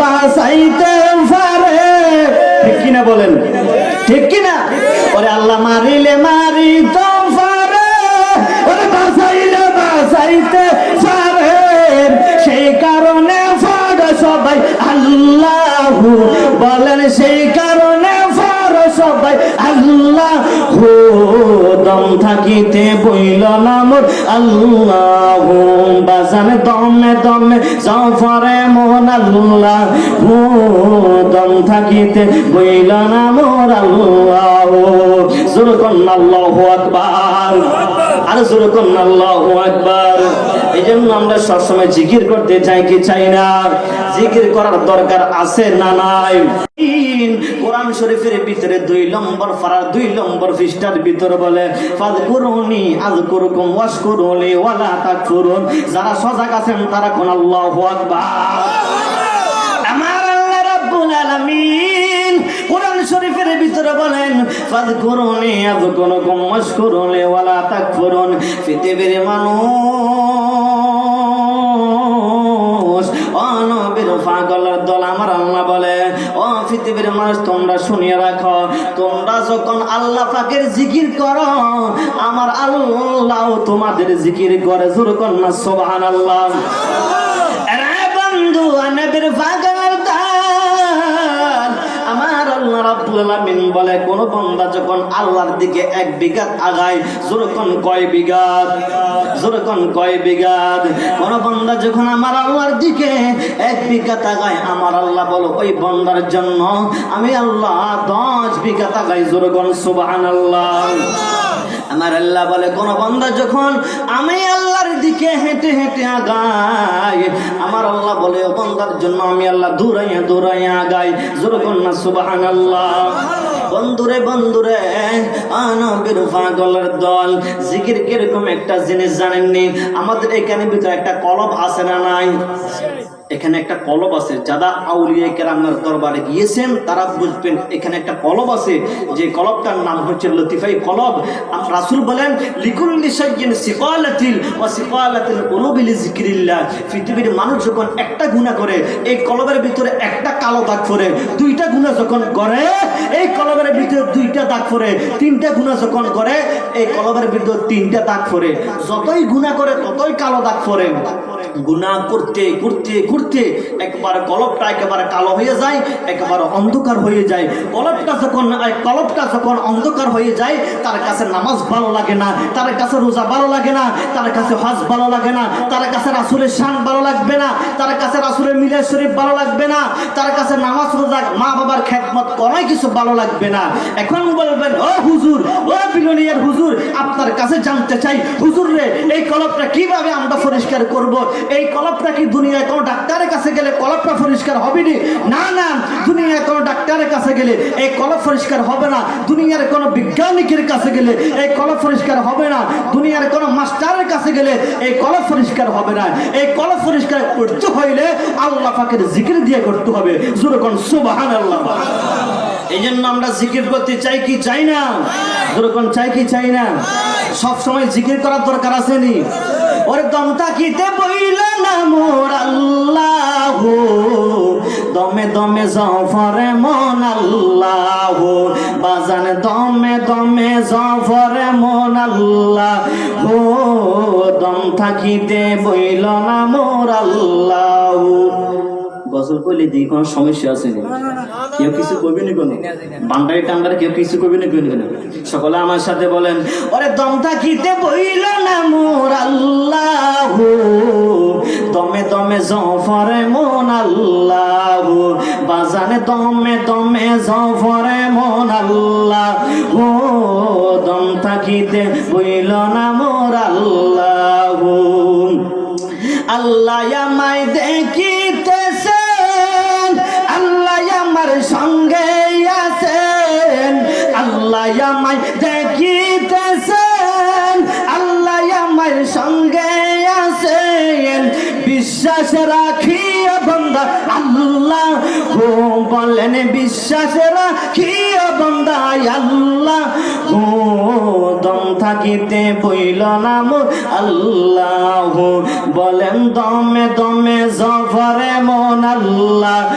বাসাইতে পারে। ঠিক কিনা বলেন? ঠিক কিনা? ওরে আল্লাহ মারিলে মারি তো পারে। ওরে বাসাইলে বাসাইতে পারে। সেই কারণে ফাড় সবাই আল্লাহ বলেন, সেই কারণে ফাড় সবাই আল্লাহ। দম থাকিতে বইল নাম আল্লাহ। বাজান দমে দমে জফরে মোহন আল্লাহ দম থাকিতে বইল না মোর আল্লাহ। সবসময় জিকির করতে চাই কি চাই না? জিকির করার দরকার আছে না নাই? কোরআন শরীফের ভিতরে দুই নম্বর দুই নম্বর বলে ফাদ করুনি আজ করুকুম ওয়াস করুলি ওয়ালা তাক করুন যারা সজাগ আছেন, তারা কোন আল্লাহ আকবার। আমার আল্লাহ রাব্বুল আলামিন কোরআন শরীফের ভিতরে বলেন করুনি আজ ওয়ালা তাক করুন পৃথিবীর মানুষ অনবীর পাগলের দল আমার আল্লাহ বলে ও পৃথিবীর মানুষ তোমরা শুনিয়ে রাখো তোমরা যখন আল্লাহ পাকের জিকির করো আমার আল্লাহ তোমাদের জিকির করে। জোর কন্যা সোবাহান আল্লাহ বন্ধু নবীর পাগলের রাব্বুল বলে কোন বান্দা যখন আল্লাহর দিকে এক বিঘাত আগায় যখন কয় বিঘাত? যখন কয় বিঘাত? কোন বান্দা যখন আমার আল্লাহর দিকে এক বিঘাত আগায়, আমার আল্লাহ বলো, ওই বান্দার জন্য আমি আল্লাহ দশ বিঘাত আগায় যখন সুবহানাল্লাহ। আমার আল্লাহ বলে, কোন বান্দা যখন আমি আল্লাহর দিকে হেঁটে হেঁটে আগাই আমার আল্লাহ বলে, ও বান্দার জন্য আমি আল্লাহ দূরাইয়া দূরাইয়া আগাই। জোর কন্যা সুবাহান আল্লাহ বন্ধুরে বন্ধুরে, আনবির পাগলের দল। জিকির কীরকম একটা জিনিস জানেননি? আমাদের এখানে ভিতরে একটা কলব আছে না নাই? এখানে একটা কলব আছে। যারা আউলিয়া কেরামের দরবারে গিয়েছেন, তারা বুঝবেন এখানে একটা কলব আছে। যে কলবটার নাম হচ্ছে লতিফাই কলব। রাসূল বলেন পৃথিবীর মানুষ যখন একটা গুনাহ করে, এই কলবের ভিতরে একটা কালো দাগ পড়ে। দুইটা গুনাহ যখন করে এই কলবের ভিতরে দুইটা দাগ পড়ে। তিনটা গুনাহ যখন করে এই কলবের ভিতরে তিনটা দাগ পড়ে। যতই গুনাহ করে, ততই কালো দাগ পড়ে। গুনাহ করতে করতে করতে একবার কলবটা একেবারে কালো হয়ে যায়, একেবারে অন্ধকার হয়ে যায়। কলবটা যখন এই কলবটা যখন অন্ধকার হয়ে যায়, তার কাছে নামাজ ভালো লাগে না, তার কাছে রোজা ভালো লাগে না, তার কাছে হজ ভালো লাগে না, তার কাছে রাসুলের শান ভালো লাগবে না, তার কাছে রাসুলের মিলাদ শরীফ ভালো লাগবে না, তার কাছে নামাজ রোজা মা বাবার খেদমত করাই কিছু ভালো লাগবে না। এখন বলবেন, ও হুজুর, ও বিলনিয়ার হুজুর, আপনার কাছে জানতে চাই, হুজুর রে, এই কলপটা কীভাবে আমরা পরিষ্কার করব? এই কলবটা কি দুনিয়ায় কোনো ডাক্তারের কাছে গেলে কলবটা পরিষ্কার হবে নি, না, দুনিয়ায় কোনো ডাক্তারের কাছে গেলে এই কলব পরিষ্কার হবে না। দুনিয়ার কোনো বিজ্ঞানিকের কাছে গেলে এই কলব পরিষ্কার হবে না। দুনিয়ার কোনো মাস্টারের কাছে গেলে এই কলব পরিষ্কার হবে না। এই কলব পরিষ্কার করতে হইলে আল্লাহ পাকের জিকির দিয়ে করতে হবে। যেরকম সুবাহান আল্লাহ এই জন্য আমরা জিকির করতে চাই কি চাই না? যেরকম চাই কি চাই না? সব সময় জিকির করার দরকার আছে নি? ওরে দম তাকিতে বইল না মোর আল্লাহ? দমে দমে জফরে মন আল্লাহ। বাজান দমে দমে জফরে মন আল্লাহ। দম থাকিতে বইল না মোর আল্লাহ? বছর কইলে দিই কোনো সমস্যা আছে নি কেউ কিছু করবি না কোনো? বান্ডারি টান্ডারি কেউ কিছু করবি না কোনো? সকলে আমার সাথে বলেন, ওরে দম থাকিতে বইল না মোর আল্লাহ। দমে দমে জফরে মন আল্লাহ। বাজানে দমে দমে জফরে মন আল্লাহ। ও দম থাকিতে বইল না মোর আল্লাহ। আল্লাহ আমায় দেখিতেছেন সঙ্গে আছেন। আল্লাহ আমায় দেখিতেছেন। আল্লাহ আমার সঙ্গে আছেন। বিশ্বাস রাখিয়া বন্দা আল্লাহ। ও বলেন, বিশ্বাস রাখিয়া বন্দা আল্লাহ। ও দম থাকিতে বইল নাম আল্লাহ। বলেন, দমে দমে জফরে মন, আল্লাহ।